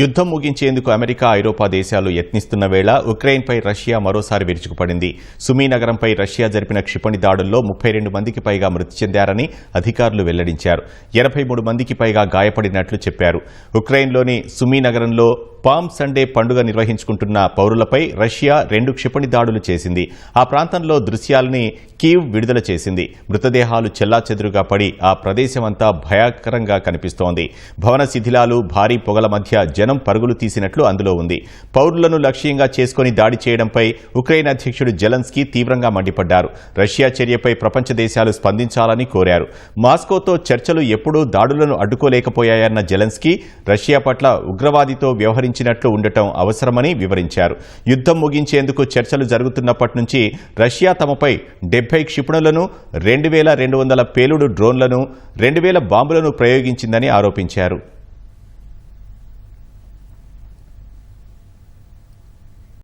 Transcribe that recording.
యుద్ధం ముగించేందుకు అమెరికా ఐరోపా దేశాలు యత్నిస్తున్న వేళ ఉక్రెయిన్పై రష్యా మరోసారి విరుచుకుపడింది. సుమీ నగరంపై రష్యా జరిపిన క్షిపణి దాడుల్లో ముప్పై రెండు మందికి పైగా మృతి చెందారని అధికారులు వెల్లడించారు. ఎనభై మూడు మందికి పైగా గాయపడినట్లు చెప్పారు. ఉక్రెయిన్లోని సుమీ నగరంలో పామ్ సండే పండుగ నిర్వహించుకుంటున్న పౌరులపై రష్యా రెండు క్షిపణి దాడులు చేసింది. ఆ ప్రాంతంలో దృశ్యాలని కీవ్ విడుదల చేసింది. మృతదేహాలు చెల్లాచెదురుగా పడి ఆ ప్రదేశమంతా భయాకరంగా కనిపిస్తోంది. భవన శిథిలాలు భారీ పొగల మధ్య జనం పరుగులు తీసినట్లు అందులో ఉంది. పౌరులను లక్ష్యంగా చేసుకుని దాడి చేయడంపై ఉక్రెయిన్ అధ్యక్షుడు జెలన్స్కీ తీవ్రంగా మండిపడ్డారు. రష్యా చర్యపై ప్రపంచ దేశాలు స్పందించాలని కోరారు. మాస్కోతో చర్చలు ఎప్పుడూ దాడులను అడ్డుకోలేకపోయాయన్న జెలెన్స్కీ రష్యా పట్ల ఉగ్రవాదితో వ్యవహరించినట్లు ఉండటం అవసరమని వివరించారు. యుద్ధం ముగించేందుకు చర్చలు జరుగుతున్నప్పటి నుంచి రష్యా తమపై డెబ్బై క్షిపణులను రెండు వేల రెండు వందల పేలుడు డ్రోన్లను రెండు వేల బాంబులను ప్రయోగించిందని ఆరోపించారు.